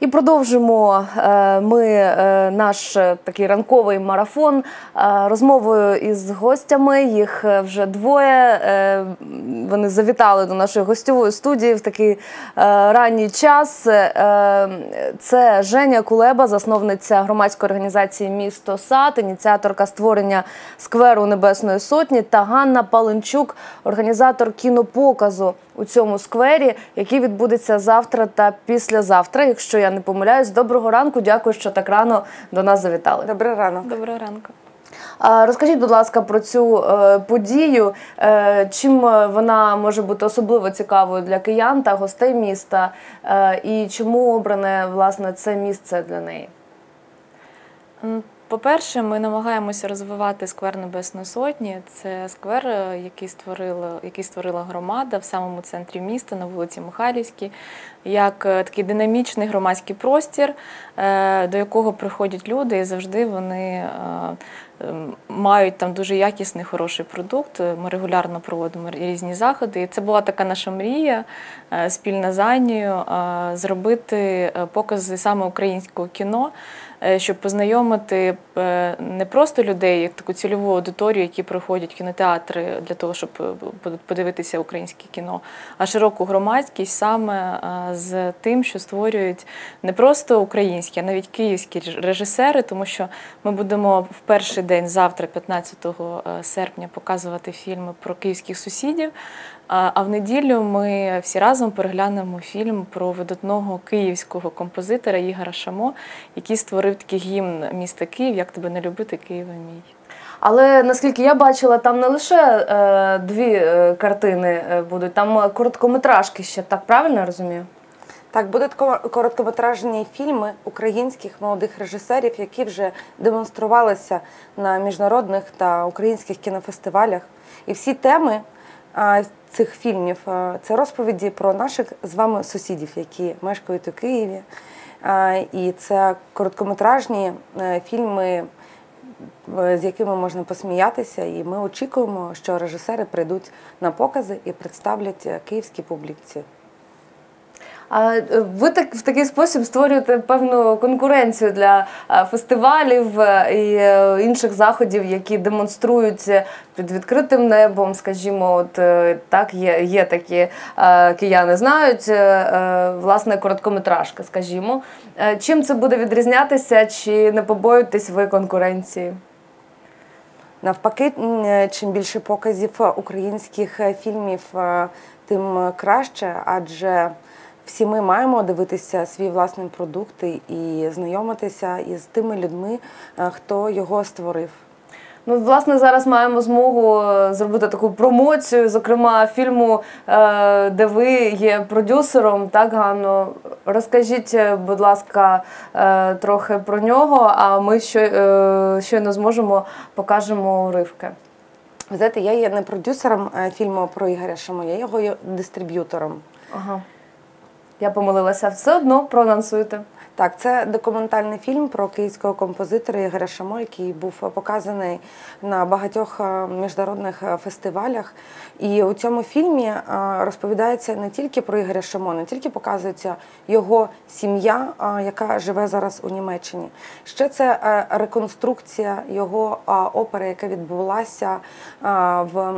І продовжимо е, ми е, наш е, такий ранковий марафон розмовою із гостями. Їх вже двоє. Вони завітали до нашої гостьової студії в такий ранній час. Це Женя Кулеба, засновниця громадської організації Місто Сад, ініціаторка створення скверу Небесної Сотні та Ганна Паленчук, організатор кінопоказу у цьому сквері, який відбудеться завтра та післязавтра. Якщо я не помиляюсь, доброго ранку. Дякую, що так рано до нас завітали. Доброго ранку. Доброго ранку. Розкажіть, будь ласка, про цю е, подію. Е, чим вона може бути особливо цікавою для киян та гостей міста, е, і чому обране власне це місце для неї? По-перше, ми намагаємося розвивати сквер Небесної Сотні. Це сквер, е, який створила який створила громада в самому центрі міста на вулиці Михайлівській, як е, такий динамічний громадський простір, е, до якого приходять люди, і завжди вони мають там дуже якісний хороший продукт. Ми регулярно проводимо різні заходи. І це була така наша мрія спільна з Анією зробити покази саме українського кіно. Е, щоб познайомити е, не просто людей, як таку цільову аудиторію, які приходять в кінотеатри для того, щоб е, подивитися українське кіно, а широку громадськість саме з тим, що створюють не просто українські, а навіть київські режисери, тому що ми будемо в перший день завтра, 15 серпня, показувати фільми про київських сусідів. А в неділю ми всі разом переглянемо фільм про видатного київського композитора Ігора Шамо, який створив такий гімн міста Київ, як тебе не любити, Києва мій. Але наскільки я бачила, там не лише е, дві е, картини е, будуть, там короткометражки ще, так правильно розумію? Так, будуть короткометражні фільми українських молодих режисерів, які вже демонструвалися на міжнародних та українських кінофестивалях. І всі теми цих фільмів це розповіді про наших з вами сусідів, які мешкають у Києві. І це короткометражні е, фільми, з якими можна посміятися. І ми очікуємо, що режисери прийдуть на покази і представлять е, київській публіці. А е, ви так в такий спосіб створюєте певну конкуренцію для е, фестивалів е, і інших заходів, які демонструють під відкритим небом, скажімо, от так є є такі кияни, знають власне короткометражки, скажімо. Чим це буде відрізнятися, чи не побоюєтесь ви конкуренції? Навпаки, чим більше показів українських фільмів, тим краще, адже всі ми маємо дивитися свій власний продукт і знайомитися із тими людьми, е, хто його створив. Ну, власне, зараз маємо змогу е, зробити таку промоцію, зокрема фільму, е, де ви є продюсером. Так, Ганно? Розкажіть, будь ласка, трохи про нього, а ми щойно зможемо покажемо уривки. Ви знаєте, я є не продюсером фільму про Ігоря Шамо, я його дистриб'ютором. Ага. Я помилилася все одно проанонсуйте. Так, це документальний фільм про київського композитора Ігоря Шамо, який був показаний на багатьох е, міжнародних е, фестивалях. І у цьому фільмі е, розповідається не тільки про Ігоря Шамо, не тільки показується його сім'я, яка живе зараз у Німеччині. Ще це реконструкція його опери, яка відбулася в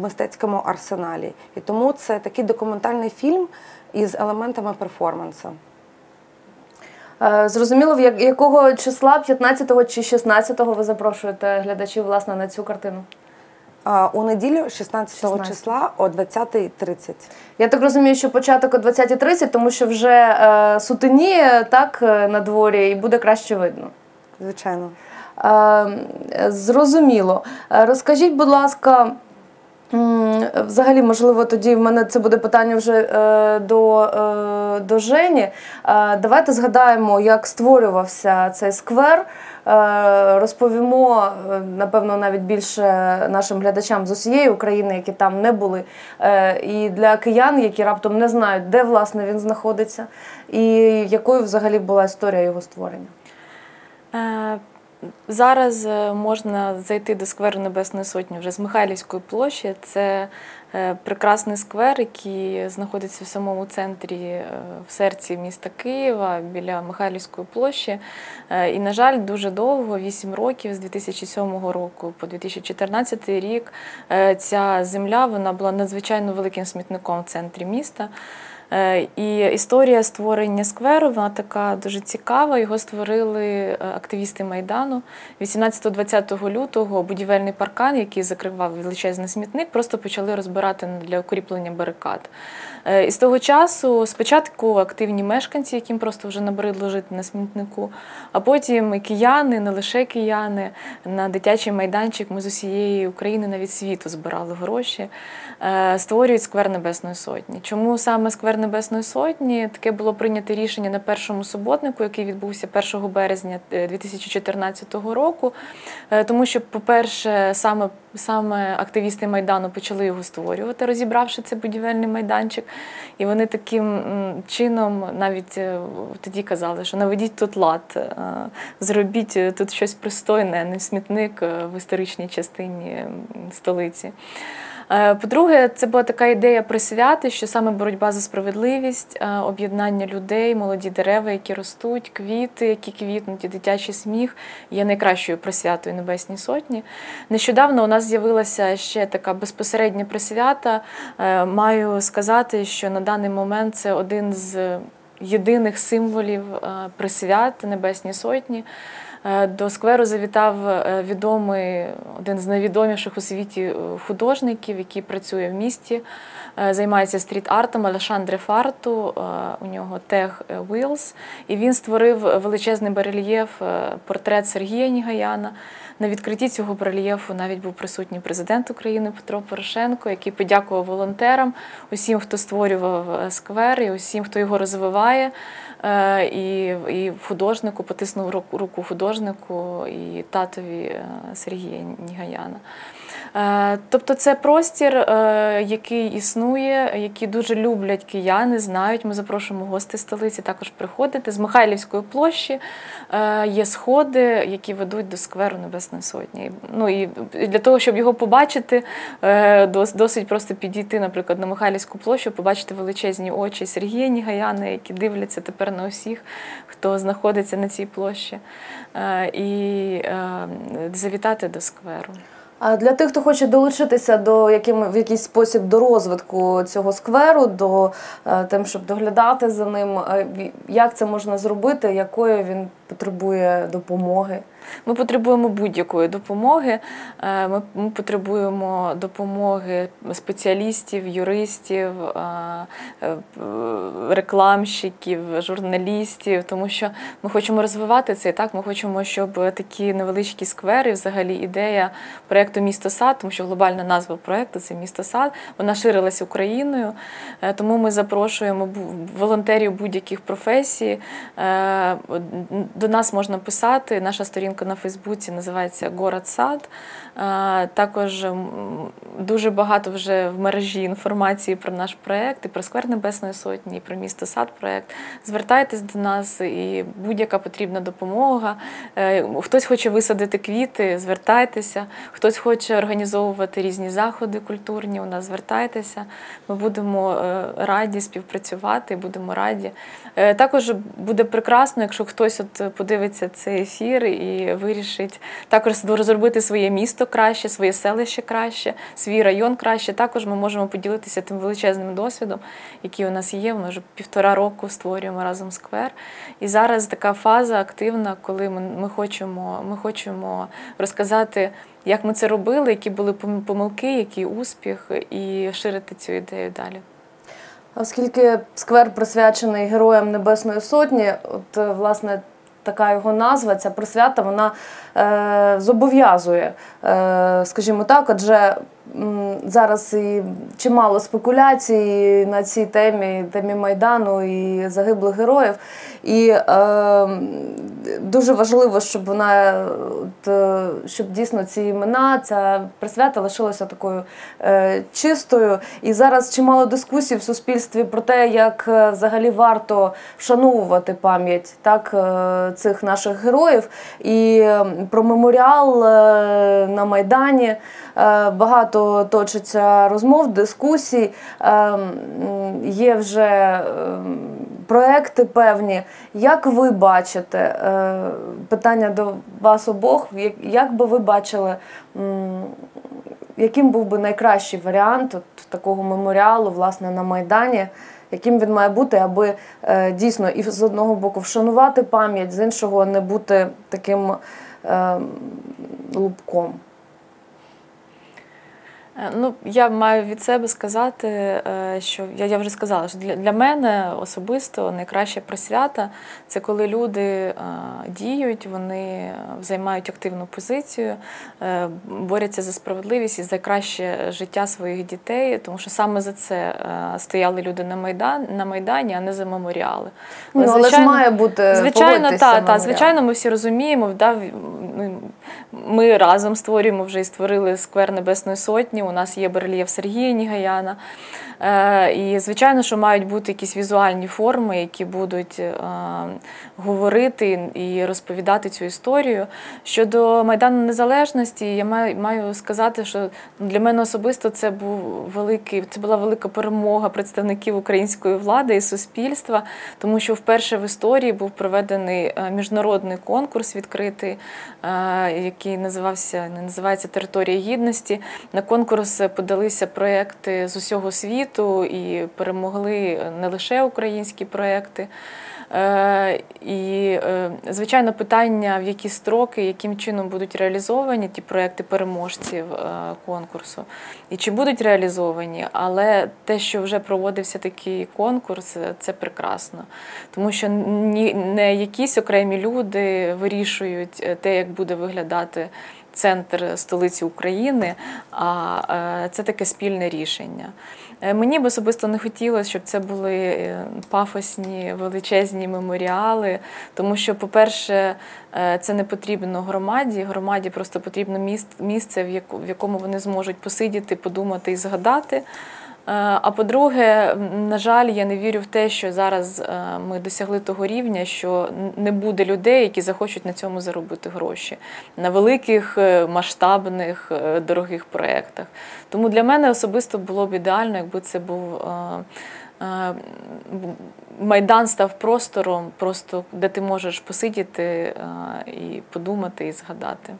мистецькому арсеналі. І тому це такий документальний фільм із елементами перформансу. Е, зрозуміло, в якого числа 15 чи 16 ви запрошуєте глядачів власне на цю картину? У неділю 16, 16 числа о 20.30. Я так розумію, що початок о 20.30, тому що вже е, сутеніє так е, на дворі і буде краще видно. Звичайно. Е, зрозуміло. Розкажіть, будь ласка. Взагалі, можливо, тоді в мене це буде питання вже е, до е, до Жені. Е, давайте згадаємо, як створювався цей сквер. Розповімо, напевно, навіть більше нашим глядачам з усієї України, які там не були. І для киян, які раптом не знають, де власне він знаходиться, і якою взагалі була історія його створення. Зараз е, можна зайти до скверу Небесної Сотні вже з Михайлівської площі. Це Е, прекрасний сквер, який знаходиться в самому центрі, е, в серці міста Києва біля Михайлівської площі. І, на жаль, дуже довго, 8 років з 2007 року по 2014 рік, ця земля вона була надзвичайно великим смітником в центрі міста. Е, і історія створення скверу вона така дуже цікава. Його створили е, активісти Майдану. 18-20 лютого будівельний паркан, який закривав величезний смітник, просто почали розбирати для укріплення барикад. Е, і з того часу спочатку активні мешканці, яким просто вже набридло жити на смітнику, а потім і кияни, не лише кияни, на дитячий майданчик ми з усієї України навіть світу збирали гроші, створюють сквер Небесної Сотні. Чому саме сквер Небесної Сотні таке було прийнято рішення на першому суботнику, який відбувся 1 березня 2014 е, року. Е, тому що, по-перше, саме саме активісти Майдану почали його створювати, розібравши цей будівельний майданчик. І вони таким чином навіть е, тоді казали, що наведіть тут лад, зробіть тут щось пристойне, не смітник в історичній частині столиці. Е, по-друге, це була така ідея присвяти, що саме боротьба за справедливість, е, об'єднання людей, молоді дерева, які ростуть, квіти, які квітнуть, і дитячий сміх є найкращою присвятою Небесній Сотні. Нещодавно у нас з'явилася ще така безпосередня присвята. Е, маю сказати, що на даний момент це один з єдиних символів присвят Небесній Сотні. Е, до скверу завітав е, відомий один з найвідоміших у світі е, художників, який працює в місті, займається стріт-артом Алешандре Фарту. У нього Тег Wheels. і він створив величезний барельєф портрет Сергія Нігаяна. На відкритті цього барельєфу навіть був присутній президент України Петро Порошенко, який подякував волонтерам, усім, хто створював сквер, і усім, хто його розвиває. Е, і і художнику потиснув руку художнику і татові е, Сергія Нігаяна. Е, тобто це простір, е, який існує, який дуже люблять кияни, знають. Ми запрошуємо гості столиці також приходити. З Михайлівської площі е, є сходи, які ведуть до скверу Небесної Сотні. Ну і для того, щоб його побачити, досить просто підійти, наприклад, на Михайлівську площу, побачити величезні очі Сергія Нігаяна, які дивляться тепер на усіх, хто знаходиться на цій площі, і завітати до скверу. А для тих, хто хоче долучитися до яким в якийсь спосіб до розвитку цього скверу, до е, тим, щоб доглядати за ним, е, як це можна зробити, якої він потребує допомоги? Ми потребуємо будь-якої допомоги. Е, ми, потребуємо допомоги спеціалістів, юристів, е, е, рекламщиків, журналістів, тому що ми хочемо розвивати це і так. Ми хочемо, щоб такі невеличкі сквери, взагалі, ідея проєкту Місто Сад, тому що глобальна назва проєкту це місто сад, вона ширилася Україною. Тому ми запрошуємо волонтерів будь-яких професій. До нас можна писати. Наша сторінка на Фейсбуці називається Город Сад. Також дуже багато вже в мережі інформації про наш проєкт, і про сквер Небесної Сотні, і про місто Сад проєкт. Звертайтесь до нас, і будь-яка потрібна допомога. Е, хтось хоче висадити квіти, звертайтеся, хтось хоче організовувати різні заходи культурні. У нас звертайтеся. Ми будемо е, раді співпрацювати, будемо раді. Е, також буде прекрасно, якщо хтось от подивиться цей ефір і вирішить також розробити своє місто краще, своє селище краще, свій район краще. Також ми можемо поділитися тим величезним досвідом, який у нас є. Ми вже півтора року створюємо разом сквер. І зараз така фаза активна, коли ми, хочемо, ми хочемо розказати. Як ми це робили, які були помилки, який успіх, і ширити цю ідею далі. Оскільки сквер присвячений Героям Небесної Сотні, от власне така його назва, ця присвята, вона е, зобов'язує, е, скажімо так, адже зараз і чимало спекуляцій на цій темі, темі Майдану і загиблих героїв. І е, дуже важливо, щоб вона е, щоб дійсно ці імена, ця присвята лишилася такою е, чистою. І зараз чимало дискусій в суспільстві про те, як е, взагалі варто вшановувати пам'ять так, цих наших героїв. І про меморіал на Майдані. Багато багато точиться розмов, дискусій, ем, є вже ем, проекти певні. Як ви бачите е, питання до вас обох? Як, би ви бачили, яким був би найкращий варіант от, такого меморіалу власне на Майдані? Яким він має бути, аби е, дійсно і з одного боку вшанувати пам'ять, з іншого не бути таким е, лупком? Е, Ну, я маю від себе сказати, е, що я, я вже сказала, що для, для мене особисто найкраща присвята це коли люди е, діють, вони займають активну позицію, борються за справедливість і за краще життя своїх дітей, тому що саме за це стояли люди на Майдан на Майдані, а не за меморіали. Ну, але ж має бути звичайно, та, та, меморіал. звичайно, ми всі розуміємо. Да, ну, ми разом створюємо вже і створили сквер Небесної Сотні. У нас є барельєф Сергія Нігаяна. Е, і звичайно, що мають бути якісь візуальні форми, які будуть е, говорити і розповідати цю історію. Щодо Майдану Незалежності, я маю, сказати, що для мене особисто це був великий, це була велика перемога представників української влади і суспільства, тому що вперше в історії був проведений е, міжнародний конкурс відкритий, який називався не називається Територія гідності. На конкурс подалися проекти з усього світу і перемогли не лише українські проекти. Е, І, е, звичайно, питання, в які строки, яким чином будуть реалізовані ті проекти переможців е, конкурсу, і чи будуть реалізовані, але те, що вже проводився такий конкурс, це прекрасно. Тому що не якісь окремі люди вирішують те, як буде виглядати центр столиці України, а е, це таке спільне рішення. Е, Мені б особисто не хотілося, щоб це були е, пафосні величезні меморіали, тому що, по-перше, це не потрібно громаді. Громаді просто потрібно місце, в якому вони зможуть посидіти, подумати і згадати. Е, А по-друге, на жаль, я не вірю в те, що зараз е, ми досягли того рівня, що не буде людей, які захочуть на цьому заробити гроші на великих е, масштабних дорогих проєктах. Тому для мене особисто було б ідеально, якби це був. Майдан став простором, просто де ти можеш посидіти і подумати, і згадати.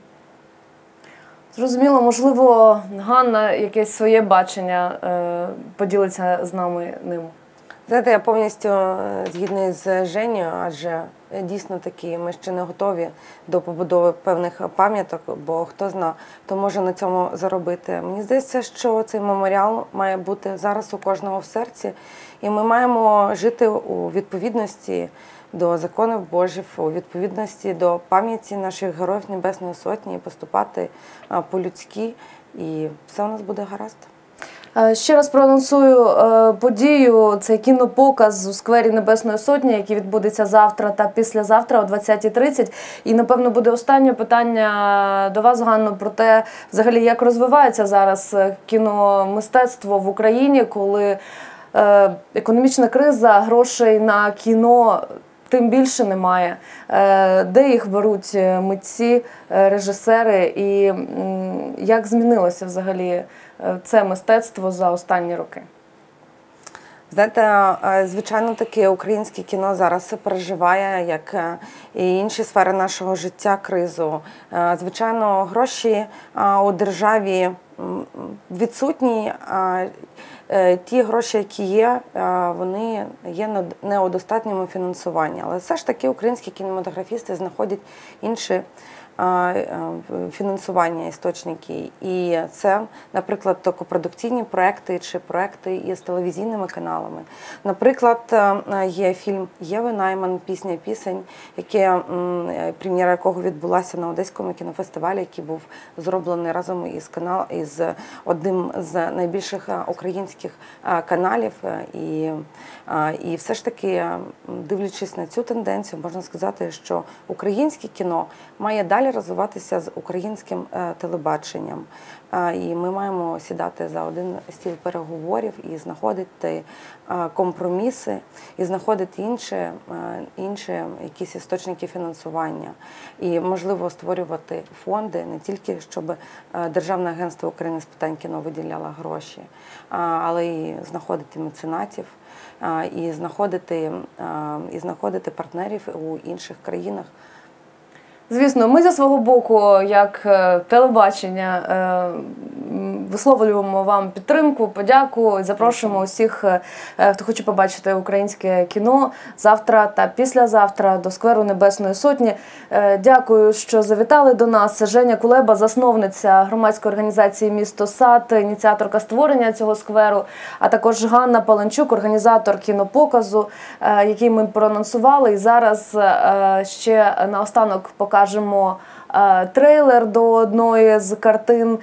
Зрозуміло, можливо, Ганна якесь своє бачення е, поділиться з нами ним. Знаєте, я повністю е, згідна із Женєю, адже дійсно таки ми ще не готові до побудови певних пам'яток, бо хто зна, то може на цьому заробити. Мені здається, що цей меморіал має бути зараз у кожного в серці, і ми маємо жити у відповідності до законів Божих, у відповідності до пам'яті наших героїв Небесної Сотні і поступати по-людськи, і все у нас буде гаразд. Е, Ще раз проанонсую е, подію. Це кінопоказ у сквері Небесної Сотні, який відбудеться завтра та післязавтра о 20.30. І напевно буде останнє питання до вас, Ганно, про те, взагалі, як розвивається зараз е, кіномистецтво в Україні, коли е, економічна криза, грошей на кіно. Тим більше немає. Е, Де їх беруть е, митці, е, режисери, і як змінилося взагалі це мистецтво за останні роки? Знаєте, звичайно, таки українське кіно зараз переживає, як е, і інші сфери нашого життя, кризу. Е, Звичайно, гроші у державі відсутні. а е, Ті гроші, які є, вони є не- у достатньому фінансуванні. Але все ж таки українські кінематографісти знаходять інші фінансування істочники. І це, наприклад, то копродукційні проекти чи проекти із телевізійними каналами. Наприклад, е, є фільм Єви Найман, пісня пісень, яке е, прем'єра якого відбулася на Одеському кінофестивалі, який був зроблений разом із канал із одним з найбільших е, українських. е, каналів. е, І, е, і все ж таки, дивлячись на цю тенденцію, можна сказати, що українське кіно має далі розвиватися з українським е, телебаченням. Е, І ми маємо сідати за один стіл переговорів і знаходити е, компроміси, і знаходити інші, інші якісь істочники фінансування. І можливо створювати фонди не тільки щоб Державне агентство України з питань кіно виділяло гроші, але й знаходити меценатів. І знаходити, і знаходити партнерів у інших країнах, Звісно, ми зі свого боку, як е, телебачення, е, висловлюємо вам підтримку, подяку і запрошуємо усіх, е, хто хоче побачити українське кіно завтра та післязавтра до скверу Небесної Сотні. Дякую, що завітали до нас. Женя Кулеба, засновниця громадської організації Місто Сад, ініціаторка створення цього скверу, а також Ганна Паленчук, організатор кінопоказу, який ми проанонсували. І зараз ще наостанок покажемо е, трейлер до одної з картин.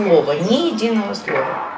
Слова, ни единого слова.